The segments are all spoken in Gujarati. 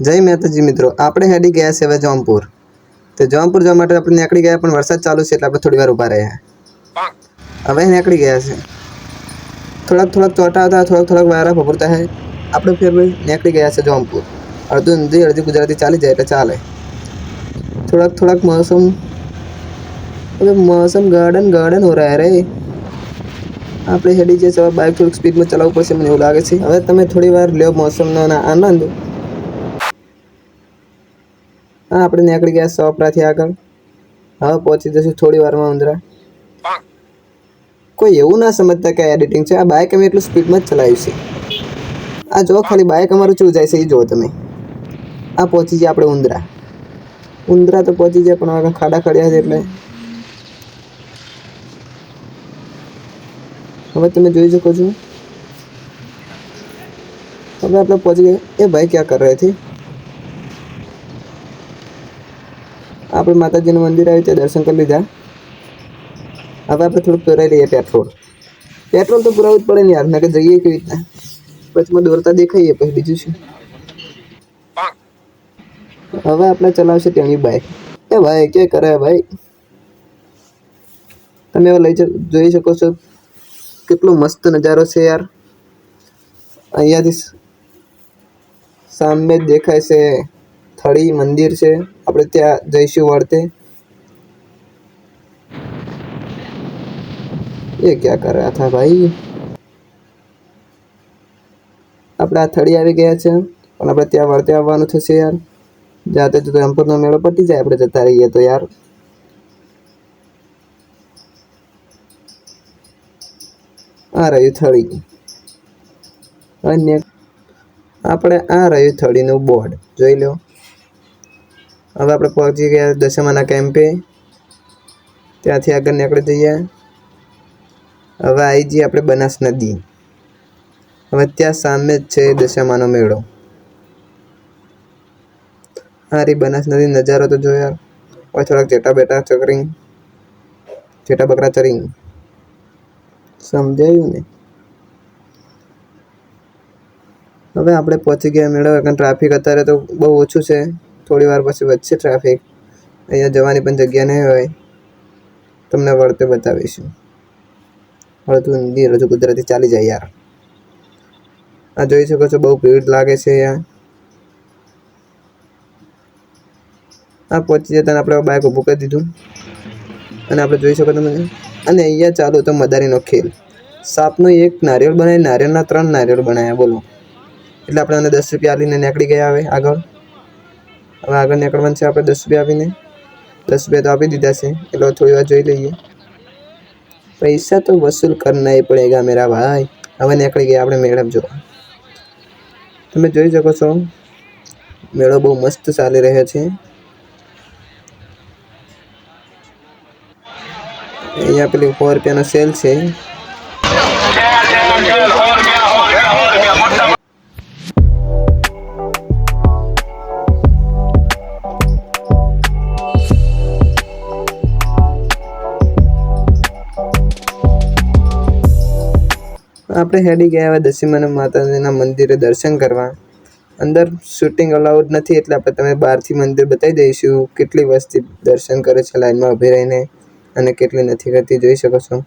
જય માતાજી મિત્રો. આપણે હેડી ગયા છે હવે જોમપુર તો જોમપુર જવા માટે આપણે નીકળી ગયા, પણ વરસાદ ચાલુ છે એટલે આપણે થોડી વાર ઊભા રહ્યા. હવે નીકળી ગયા છે. થોડાક થોડાક ચોટા હતા, થોડાક થોડાક વાયરા ભભરતા હે. આપણે ફેર ભાઈ નીકળી ગયા છે જોમપુર અડધું હિન્દી, અડધી ગુજરાતી ચાલી જાય એટલે ચાલે. થોડાક થોડાક મોસમ, હવે મોસમ ગાર્ડન ગાર્ડન હો રહ્યા રે. આપણે હેડી જઈએ હવે બાઇક થોડીક સ્પીડમાં ચલાવવું પડશે મને એવું લાગે છે. હવે તમે થોડી વાર લ્યો મોસમનો ના આનંદ. હા, આપણે નીકળી ગયા સોપરાથી આગળ. હવે પહોંચી જશું થોડી વારમાં ઉંદરા. કોઈ એવું ના સમજતા કે એડિટિંગ છે. આ બાઇક અમે એટલું સ્પીડમાં જ ચલાવ્યું છે. આ જો ખાલી બાઇક અમારું ચૂ જાય છે એ જુઓ તમે. આ પહોંચી જાય આપણે ઉંદરા. ઉંદરા તો પહોંચી જાય પણ હવે ખાડા ખડ્યા છે એટલે. હવે તમે જોઈ શકો છો. હવે આપણે પહોંચી ગયા. એ ભાઈ ક્યાં કર રહે આપણે માતાજીનું મંદિર આવ્યું ત્યાં દર્શન કરી લીધા. હવે આપણે થોડુંક પહેરાઈ લઈએ પેટ્રોલ. પેટ્રોલ તો પુરાવું જ પડે ને યાર, નકર જઈએ કેવી રીતના? વચમાં દોરતા દેખાઈએ પછી બીજું શું? હવે આપણે ચલાવશે તેની બાઇક એ ભાઈ, કે કરે ભાઈ? તમે હવે લઈ જોઈ શકો છો કેટલો મસ્ત નજારો છે યાર. અહીંયાથી સામે દેખાય છે. થળી મંદિર છે. આપણે ત્યાં જઈશું વળતે એ ક્યાં કર રહ્યા થા ભાઈ? આપણે આ થળી આવી ગયા છે, પણ આપણે ત્યાં વળતે આવવાનું થશે યાર. જાતે જો રામપુરનો મેળો પતી જાય, આપણે જતા રહીએ તો યાર. આ રહ્યું થળી. અને આપણે આ રહ્યું થળીનું બોર્ડ, જોઈ લો. હવે આપણે પહોંચી ગયા દશમાના કેમ્પે ત્યાંથી આગળ નીકળી જઈએ. હવે આવી જઈએ આપણે બનાસ નદી. હવે ત્યાં સામે જ છે દશામાનો મેળો. અરે બનાસ નદી નજારો તો જોયા. હવે થોડાક જેટા બેટા ચકરિંગ જેટા બકરા ચરિંગ સમજાયું ને? હવે આપણે પહોંચી ગયા મેળો. કારણ ટ્રાફિક અત્યારે તો બહુ ઓછું છે. થોડી વાર પછી વધશે ટ્રાફિક અહીંયા જવાની પણ જગ્યા નહીં હોય. તમને વળતે બતાવીશું. અડધું હિન્દી રજૂ કુદરતી ચાલી જાય યાર. આ જોઈ શકો છો, બહુ ભીડ લાગે છે અહીંયા. આ પહોંચી જતા આપણે બાઇક ઊભું કરી દીધું. અને આપણે જોઈ શકો તમે. અને અહીંયા ચાલુ તો મદારીનો ખેલ. સાપનો એક નારિયેળ બનાવી નારિયેળના ત્રણ નારિયેળ બનાવ્યા બોલો. એટલે આપણે આને દસ રૂપિયા આલીને નીકળી ગયા હવે આગળ. હવે આગળ નીકળવાનું છે, આપણે દસ રૂપિયા આપીને દસ રૂપિયા તો આપી દીધા છે, એટલે થોડી વાર જોઈ લઈએ. પૈસા તો વસૂલ કરના ही પડેગા મેરા ભાઈ. હવે નીકળી ગયા આપણે મેળા જોવા. તમે જોઈ શકો છો, મેળો બહુ મસ્ત ચાલી રહ્યો છે. અહીંયા પેલી સો રૂપિયાનો સેલ છે. આપણે હેડી ગયા હવે દશીમાના માતાજીના મંદિરે દર્શન કરવા. અંદર શૂટિંગ અલાઉડ નથી એટલે આપણે તમે બહારથી મંદિર બતાવી દઈશું કેટલી વસ્તી દર્શન કરે છે લાઈનમાં ઊભી રહીને અને કેટલી નથી કરતી જોઈ શકો છો.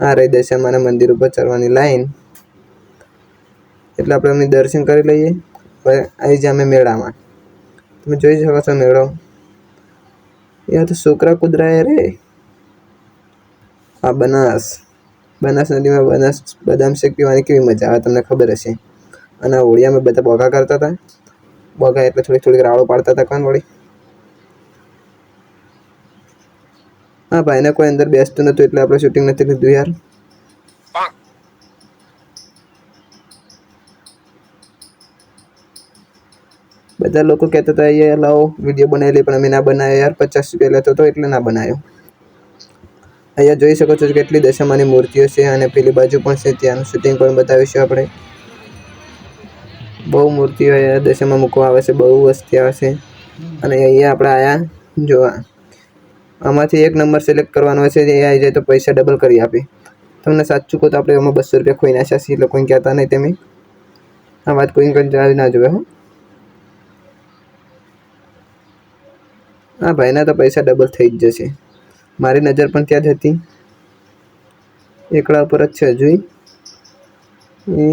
આ રહી દશામાના મંદિર ઉપર ચડવાની લાઈન. એટલે આપણે એમની દર્શન કરી લઈએ. હવે આવી જાય અમે મેળામાં. તમે જોઈ શકો છો મેળો. યા તો છોકરા કુદરાય રે. આ બનાસ. બનાસ નદીમાં બનાસ બદામ શેક પીવાની કેવી મજા આવે તમને ખબર હશે. અને હોળિયામાં બધા બોગા કરતા હતા. બોગા એટલે થોડીક થોડીક રાળો પાડતા હતા કોણ વળી? હા, ભાઈને કોઈ અંદર બેસતું નતું એટલે આપણે શૂટિંગ નથી લીધું યાર. બધા લોકો કહેતા હતા અહીંયા લાવો વીડિયો બનાવી લે પણ અમે ના બનાવ્યો યાર, પચાસ રૂપિયા લેતો હતો એટલે ના બનાવ્યો. અહીંયા જોઈ શકો છો કેટલી દશામાની મૂર્તિઓ છે અને પેલી બાજુ પણ છે, ત્યાંનું શૂટિંગ પણ બતાવીશું આપણે. બહુ મૂર્તિઓ અહીંયા દશામાં મૂકવા આવે છે, બહુ વસ્તી આવે છે. અને અહીંયા આપણે આયા, જોવા. આમાંથી એક નંબર સિલેક્ટ કરવાનો છે, એ આવી જાય તો પૈસા ડબલ કરી આપે. તમને સાચું કહો તો આપણે એમાં બસો રૂપિયા ખોઈ નાખ્યા છીએ કોઈ કહેતા નહીં તમે. આ વાત કોઈ કંઈ ના જોવે, હો. હા ભાઈના તો પૈસા ડબલ થઈ જ જશે. મારી નજર પણ ત્યાં જ હતી. એકડા ઉપર જ છે જોઈ એ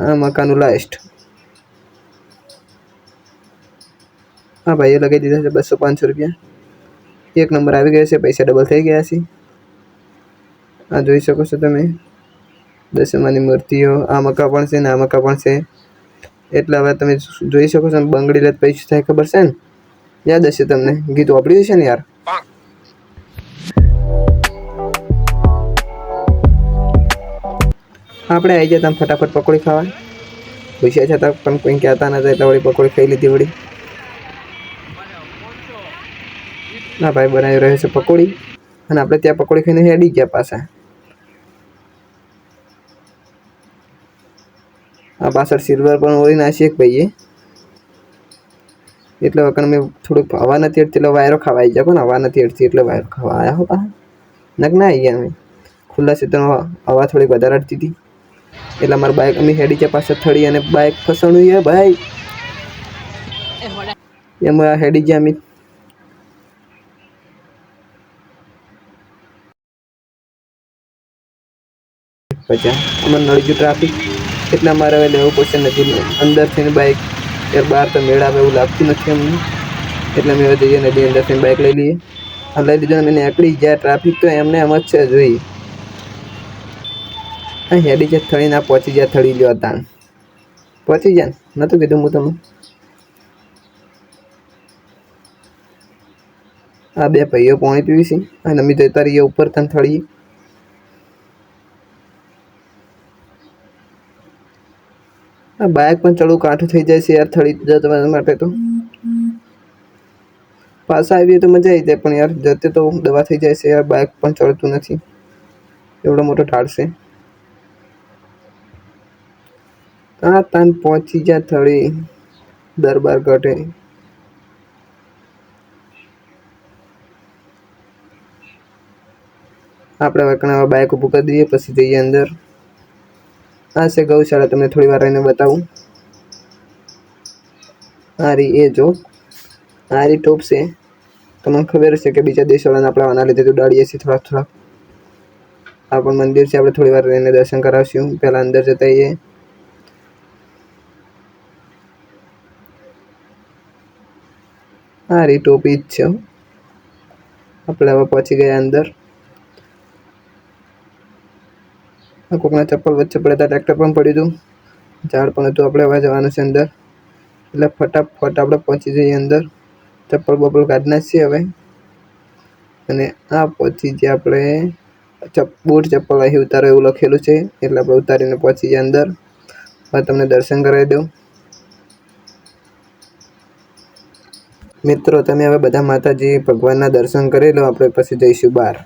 આ મકાનનું લાસ્ટ હા ભાઈએ લગાવી દીધા છે બસો પાંચસો રૂપિયા. એક નંબર આવી ગયો છે, પૈસા ડબલ થઈ ગયા છે. આ જોઈ શકો છો તમે. દશમાની મૂર્તિઓ, આ મકા પણ છે ને આ મકા પણ છે. એટલે હવે તમે જોઈ શકો છો બંગડી લે તો પૈસા થાય ખબર છે ને? યાદ હશે તમને. ગીત વાપર્યું છે ને યાર? આપણે આવી જતા ફટાફટ પકોડી ખાવા પૂછ્યા છતાં પણ કોઈ કહેતા નતા એટલે વળી પકોડી ખાઈ લીધી વળી. ના ભાઈ, બનાવી રહ્યો છે પકોડી. અને આપણે ત્યાં પકોડી ખાઈને હેડી ગયા પાછા. આ પાછળ સિલ્વર પણ ઓળી નાખી એક ભાઈએ. એટલે વખત મેં થોડુંક હવા નથી અડતી એટલે વાયરો ખાવા આવી જાય પણ હવા નથી અડતી એટલે વાયરો ખાવા આવ્યા હો પાછા. નગ્ન આવી ગયા અમે. ખુલ્લા ક્ષેત્રમાં હવા થોડીક વધારે અડતી હતી. એટલે અમારું બાઇક અમે હેડી ગયા થડી અને બાઇક ફસાણું છે, ભાઈ. એમાં હેડી ગયા અમે. પછી અમારે નડી ગયું ટ્રાફિક એટલે અમારે હવે લેવું પડશે નદી અંદરથી બાઇક યાર બહાર તો મેળ આવે એવું લાગતું નથી અમને. એટલે અમે હવે જઈએ નદી અંદરથી બાઇક લઈ લઈએ. લઈ લીધો અમે નીકળી ગયા. ટ્રાફિક તો એમને એમ જ છે, જોઈ. હા, હેડી જે થળી ના પહોંચી જાય થળી લ્યો તાણ. પહોંચી જાય નહોતું કીધું હું તમને? આ બે ભાઈઓ પાણી પીવી છે, અને અમે જતા રહીએ ઉપર તને થળીએ. આ બાઇક પણ ચડવું કાઠું થઈ જાય છે યાર થળી જવા માટે તો. પાછા આવીએ તો મજા આવી જાય, પણ યાર, જતે તો દવા થઈ જાય છે, યાર બાઇક પણ ચડતું નથી. એવડો મોટો ઢાળ છે. આ તાન પહોંચી જા થળી દરબાર ઘટે. આપણે હવે બાઇક ઊભું કરી દઈએ, પછી જઈએ અંદર. આ છે ગૌશાળા, તમને થોડી વાર રહીને બતાવું. આ રી એ જો. આ રી ટોપ છે. તમને ખબર છે કે બીજા દેશવાળાને આપણે આના લીધે ઉડાડીએ છીએ થોડા થોડા આ પણ મંદિર છે, આપણે થોડી વાર રહીને દર્શન કરાવશું. પહેલાં અંદર જતા રહીએ આ રી ટોપી જ છે આપણે હવે પહોંચી ગયા અંદર. આ કોકના ચપ્પલ વચ્ચે પડ્યા ટ્રેક્ટર પણ પડ્યું હતું. ઝાડ પણ હતું, આપણે હવે જવાનું છે અંદર. એટલે ફટાફટ આપણે પહોંચી જઈએ અંદર. ચપ્પલ બપ્પલ કાઢના છીએ હવે. અને આ પહોંચી જે આપણે બૂટ ચપ્પલ અહીં ઉતારો એવું લખેલું છે, એટલે આપણે ઉતારીને પહોંચી જઈએ અંદર. હવે તમને દર્શન કરાવી દઉં. મિત્રો તમે હવે બધા માતાજી ભગવાનના દર્શન કરી લો. આપણે પછી જઈશું બહાર.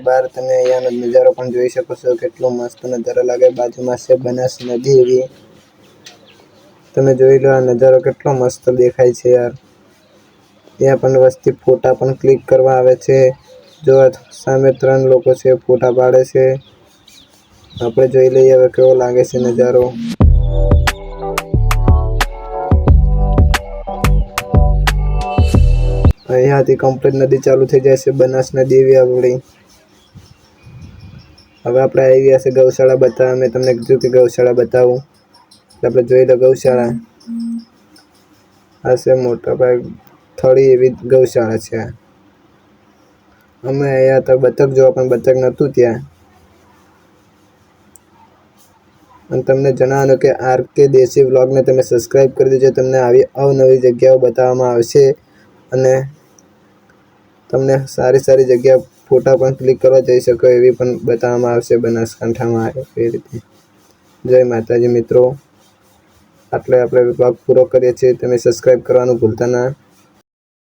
બહાર તમે અહીંયાનો નજારો પણ જોઈ શકો છો. કેટલો મસ્ત નજારો લાગે. બાજુમાં છે બનાસ નદી એવી. તમે જોઈ લો આ નજારો કેટલો મસ્ત દેખાય છે યાર. ત્યાં પણ વસ્તી ફોટા પણ ક્લિક કરવા આવે છે. જો સામે ત્રણ લોકો છે, ફોટા પાડે છે. આપણે જોઈ લઈએ હવે કેવો લાગે છે નજારો. અહીંયાથી કમ્પ્લીટ નદી ચાલુ થઈ જાય છે. બનાસ નદી એવી આપણી. હવે આપણે આવી ગયા છે ગૌશાળા બતાવવા. મેં તમને કીધું કે ગૌશાળા બતાવું. આપણે જોઈ લો ગૌશાળા. આ છે મોટા ભાઈ થોડી એવી ગૌશાળા છે. અમે અહીંયા તો બતક જોવા પણ બતક નહોતું ત્યાં. અને તમને જણાવવાનું કે આર કે દેશી વ્લોગને તમે સબસ્ક્રાઈબ કરી દેજો. તમને આવી અવનવી જગ્યાઓ બતાવવામાં આવશે. અને તમને સારી સારી જગ્યા ફોટા પણ ક્લિક કરવા જઈ શકો એવી પણ બતાવવામાં આવશે બનાસકાંઠામાં એ રીતે. જય માતાજી મિત્રો. આટલે આપણે વિભાગ પૂરો કરીએ છીએ. તમે સબસ્ક્રાઈબ કરવાનું ભૂલતા ના.